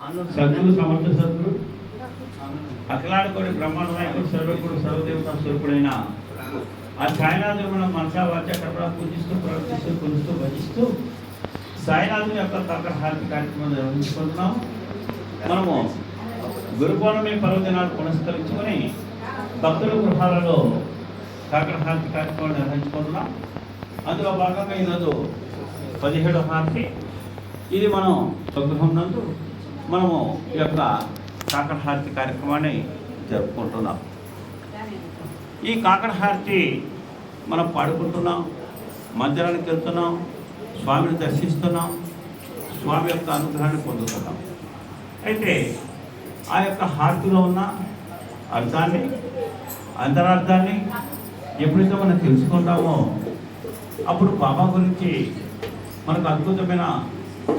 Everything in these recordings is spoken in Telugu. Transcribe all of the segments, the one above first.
సద్గురు సమర్థ సద్గురు. అఖిలాడుకోని బ్రహ్మాండ నాయకుడు సర్వకుడు సర్వదేవత స్వరూపుడైన ఆ సాయినాథుడు మనం మనసా వాచ కర్మ పూజిస్తూ ప్రవర్తిస్తూ కొలుస్తూ భజిస్తూ సాయినాథుని యొక్క తగ్గహారతి కార్యక్రమం నిర్వహించుకుంటున్నాం. మనము గురు పౌర్ణమి పర్వదినాలు పునస్కరించుకొని భక్తుల గృహాలలో కాకరహారతి కార్యక్రమం నిర్వహించుకుంటున్నాం. అందులో భాగంగా ఈరోజు పదిహేడో హారతి. ఇది మనం స్వగృహం నందు మనము ఈ యొక్క కాకరహారతి కార్యక్రమాన్ని జరుపుకుంటున్నాం. ఈ కాకరహారతి మనం పాడుకుంటున్నాం మందిరానికి వెళ్తున్నాం స్వామిని దర్శిస్తున్నాం స్వామి యొక్క అనుగ్రహాన్ని పొందుతున్నాం. అయితే ఆ యొక్క హారతిలో ఉన్న అర్థాన్ని అంతరార్థాన్ని ఎప్పుడైతే మనం తెలుసుకుంటామో అప్పుడు బాబా గురించి మనకు అద్భుతమైన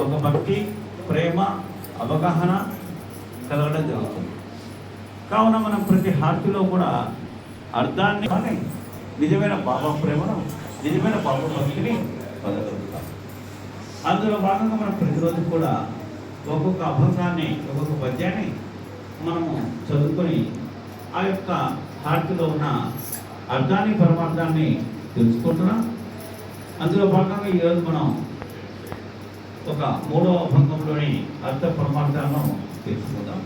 ఒక భక్తి ప్రేమ అవగాహన కలగడం జరుగుతుంది. కావున మనం ప్రతి హారతిలో కూడా అర్థాన్ని కానీ నిజమైన బాబా ప్రేమను నిజమైన బాబా భక్తిని పొందగలుగుతాం. అందులో భాగంగా మనం ప్రతిరోజు కూడా ఒక్కొక్క అభంగాన్ని ఒక్కొక్క పద్యాన్ని మనము చదువుకొని ఆ యొక్క హారతిలో ఉన్న అర్థాన్ని పరమార్థాన్ని తెలుసుకుంటున్నాం. అందులో భాగంగా ఈరోజు మనం ఒక మూడవ భంగంలోని అర్థ పరమార్థాలను తెలుసుకుందాం.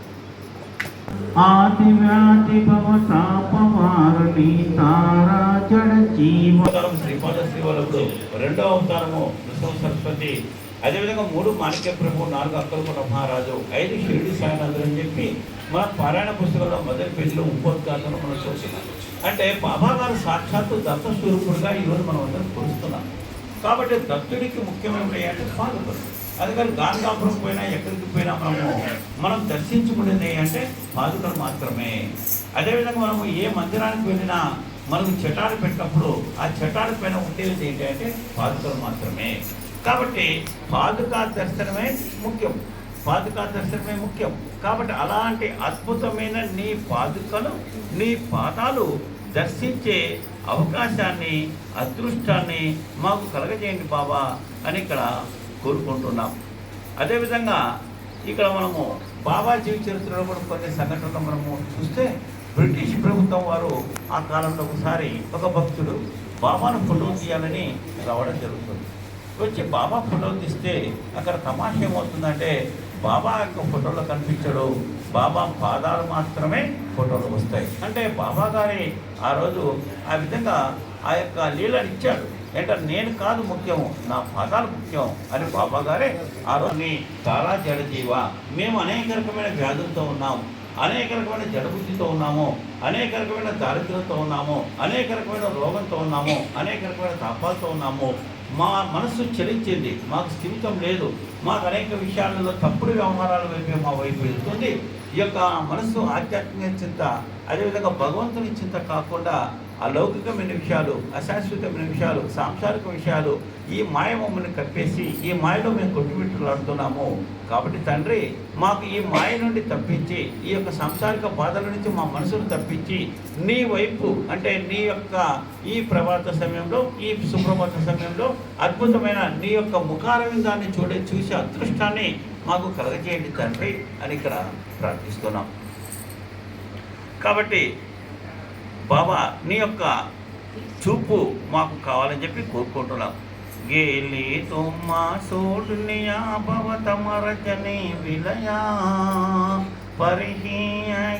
ఆది వ్యాధి భవ తాపవారుని తారా జడ జీవ శ్రీపాద శ్రీవల్లభుడు రెండవ అవతారము నృసింహ సరస్వతి. అదేవిధంగా మూడు మాణిక్య ప్రభు నాలుగు అక్కలకొండ మహారాజు ఐదు షిరిడి సాయినాథులు అని చెప్పి మన పారాయణ పుస్తకంలో మొదటి పేజీలో ఉపోద్ఘాతంలో మనం చూస్తున్నాం. అంటే బాబా గారు సాక్షాత్తు దత్త స్వరూపుడుగా ఈరోజు మనం అందరం కొలుస్తున్నాం. కాబట్టి దత్తుడికి ముఖ్యమైన అంటే పాదుకలు అందుకని గాంధాపురం పోయినా ఎక్కడికి పోయినా మనము మనం దర్శించుకునేది అంటే పాదుకలు మాత్రమే. అదేవిధంగా మనము ఏ మందిరానికి వెళ్ళినా మనకు చటాలు పెట్టినప్పుడు ఆ చటాల పైన ఉండేది ఏంటి అంటే పాదుకలు మాత్రమే. కాబట్టి పాదుకా దర్శనమే ముఖ్యం. పాదుకా దర్శనమే ముఖ్యం. కాబట్టి అలాంటి అద్భుతమైన నీ పాదుకలు నీ పాదాలు దర్శించే అవకాశాన్ని అదృష్టాన్ని మాకు కలగజేయండి బాబా అని ఇక్కడ కోరుకుంటున్నాం. అదేవిధంగా ఇక్కడ మనము బాబా జీవి చరిత్రలో కూడా కొన్ని సంఘటనలు మనము చూస్తే బ్రిటిష్ ప్రభుత్వం వారు ఆ కాలంలో ఒకసారి ఒక భక్తుడు బాబాను ఫోటో తీయాలని రావడం జరుగుతుంది. వచ్చి బాబా ఫోటో తీస్తే అక్కడ తమాష ఏమవుతుందంటే బాబా యొక్క ఫోటోలో కనిపించడు బాబా పాదాలు మాత్రమే ఫోటోలు వస్తాయి. అంటే బాబా గారి ఆ రోజు ఆ విధంగా ఆ యొక్క లీలను ఇచ్చాడు. అంటే నేను కాదు ముఖ్యము నా పాదాలు ముఖ్యం అని బాబా గారే ఆ రోజు చాలా జడజీవ మేము అనేక రకమైన వ్యాధులతో ఉన్నాము అనేక రకమైన జడబుద్ధితో ఉన్నాము అనేక రకమైన దారిద్ర్యంతో ఉన్నాము అనేక రకమైన రోగంతో ఉన్నాము అనేక రకమైన తాపాలతో ఉన్నాము మా మనస్సు చలించింది మాకు స్థిమితం లేదు మాకు అనేక విషయాలలో తప్పుడు వ్యవహారాల వైపు మా వైపు వెళ్తుంది. ఈ యొక్క మనస్సు ఆధ్యాత్మిక చింత అదేవిధంగా భగవంతుని చింత కాకుండా అలౌకికమైన విషయాలు అశాశ్వతమైన విషయాలు సాంసారిక విషయాలు ఈ మాయ మమ్మల్ని కప్పేసి ఈ మాయలో మేము కొట్టుమిట్టులాడుతున్నాము కాబట్టి తండ్రి మాకు ఈ మాయ నుండి తప్పించి ఈ యొక్క సాంసారిక బాధల నుంచి మా మనసును తప్పించి నీ వైపు అంటే నీ యొక్క ఈ ప్రభాత సమయంలో ఈ సుప్రభాత సమయంలో అద్భుతమైన నీ యొక్క ముఖారవిందాన్ని చూడే చూసే అదృష్టాన్ని మాకు కలగజేయండి తండ్రి అని ఇక్కడ ప్రార్థిస్తున్నాం. కాబట్టి బాబా నీ యొక్క చూపు మాకు కావాలని చెప్పి కోరుకుంటున్నాం. గేలి తుమ్మ సోడునియా భవతమరజని విలయా పరిహి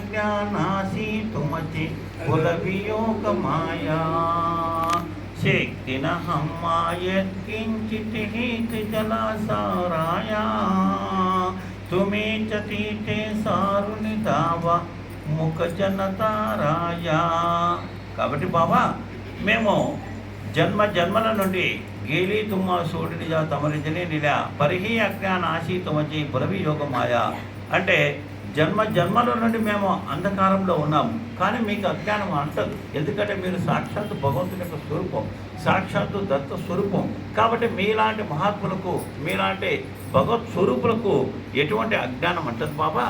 జ్ఞానాసి తుమచి కులవియోగ మాయా శక్తిన హమ్మాయత్కించితి హీతి జలాసారాయా. తుమే చతీతే సారుని దావా ముఖ జనతారాయ కాబట్టి బాబా మేము జన్మ జన్మల నుండి గేలి తుమ్మ సూడిని తమరిజని నిలా పరిహి అజ్ఞాన ఆశీ తుమచి పురవి యోగమాయ అంటే జన్మ జన్మల నుండి మేము అంధకారంలో ఉన్నాం. కానీ మీకు అజ్ఞానం అంటదు. ఎందుకంటే మీరు సాక్షాత్తు భగవంతుని యొక్క స్వరూపం సాక్షాత్తు దత్త స్వరూపం. కాబట్టి మీలాంటి మహాత్ములకు మీలాంటి భగవత్ స్వరూపులకు ఎటువంటి అజ్ఞానం అంటదు బాబా.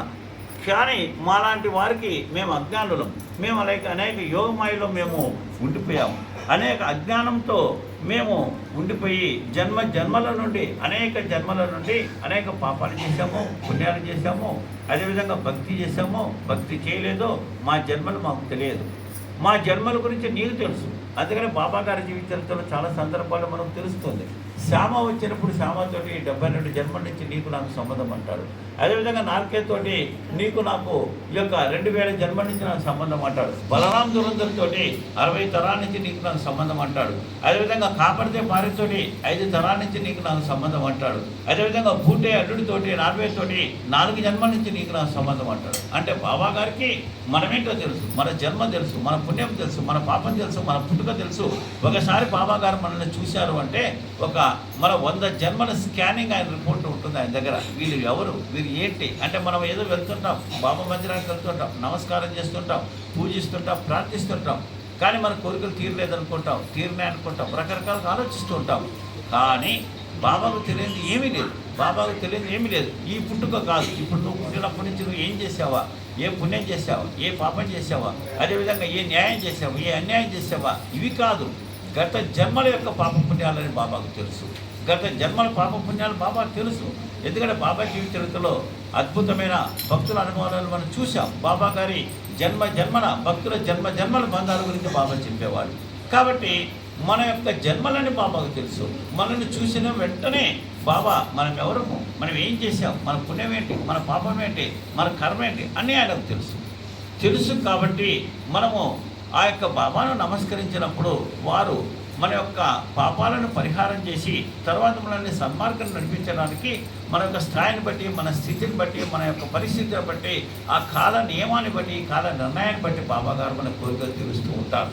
కానీ మాలాంటి వారికి మేము అజ్ఞానులం. మేము అలాగే అనేక యోగమాయలో మేము ఉండిపోయాము. అనేక అజ్ఞానంతో మేము ఉండిపోయి జన్మ జన్మల నుండి అనేక జన్మల నుండి అనేక పాపాలు చేశాము పుణ్యాలు చేశాము అదేవిధంగా భక్తి చేశాము. భక్తి చేయలేదో మా జన్మలు మాకు తెలియదు. మా జన్మల గురించి నీకు తెలుసు. అందుకని బాబా గారి జీవితంలో చాలా సందర్భాలు మనకు తెలుస్తుంది. శ్యామ వచ్చినప్పుడు శ్యామతోటి డెబ్బై రెండు జన్మల నుంచి నీకు నాకు సంబంధం అంటాడు అదేవిధంగా నార్కేతోటి నీకు నాకు ఈ యొక్క రెండు వేల జన్మల నుంచి నాకు సంబంధం అంటాడు బలరాం దురంధర్తోటి అరవై తరాల నుంచి నీకు నాకు సంబంధం అంటాడు. అదేవిధంగా కాపడితే పారితోటి ఐదు తరాల నుంచి నీకు నాకు సంబంధం అంటాడు. అదేవిధంగా బూటే అల్లుడితోటి నార్వేతోటి నాలుగు జన్మల నుంచి నీకు నాకు సంబంధం అంటాడు. అంటే బాబా గారికి మనమేంటో తెలుసు మన జన్మ తెలుసు మన పుణ్యం తెలుసు మన పాపం తెలుసు మన పుట్టుక తెలుసు. ఒకసారి బాబా గారు మనల్ని చూశారు అంటే ఒక మన వంద జన్మల స్కానింగ్ ఆయన రిపోర్ట్ ఉంటుంది ఆయన దగ్గర. వీళ్ళు ఎవరు? వీరు ఏంటి? అంటే మనం ఏదో వెళ్తుంటాం బాబా మందిరానికి వెళ్తుంటాం నమస్కారం చేస్తుంటాం పూజిస్తుంటాం ప్రార్థిస్తుంటాం. కానీ మన కోరికలు తీరలేదనుకుంటాం తీరినాయి అనుకుంటాం రకరకాలుగా ఆలోచిస్తూ ఉంటాం. కానీ బాబాకు తెలియదు ఏమీ లేదు. బాబాకు తెలియదు ఏమీ లేదు. ఈ పుట్టుక కాదు. ఇప్పుడు నువ్వు పుట్టినప్పటి నుంచి నువ్వు ఏం చేసావా? ఏ పుణ్యం చేసావా? ఏ పాపం చేసావా? అదేవిధంగా ఏ న్యాయం చేసావా? ఏ అన్యాయం చేసావా? ఇవి కాదు. గత జన్మల యొక్క పాప పుణ్యాలని బాబాకు తెలుసు. గత జన్మల పాప పుణ్యాలు బాబా తెలుసు. ఎందుకంటే బాబా జీవిత చరిత్రలో అద్భుతమైన భక్తుల అనుభవాలను మనం చూసాం బాబా గారి జన్మ జన్మన భక్తుల జన్మ జన్మల బంధాల గురించి బాబా చెప్పేవాడు కాబట్టి మన యొక్క జన్మలని బాబాకు తెలుసు. మనల్ని చూసిన వెంటనే బాబా మనం ఎవరము మనం ఏం చేసాం మన పుణ్యం ఏంటి? మన పాపం ఏంటి? మన కర్మ ఏంటి? అన్నీ ఆయనకు తెలుసు. తెలుసు కాబట్టి మనము ఆ యొక్క బాబాను నమస్కరించినప్పుడు వారు మన యొక్క పాపాలను పరిహారం చేసి తర్వాత మనల్ని సన్మార్గం నడిపించడానికి మన యొక్క స్థాయిని బట్టి మన స్థితిని బట్టి మన యొక్క పరిస్థితిని బట్టి ఆ కాల నియమాన్ని బట్టి కాల నిర్ణయాన్ని బట్టి బాబా గారు మన కోరికలు తీరుస్తూ ఉంటారు.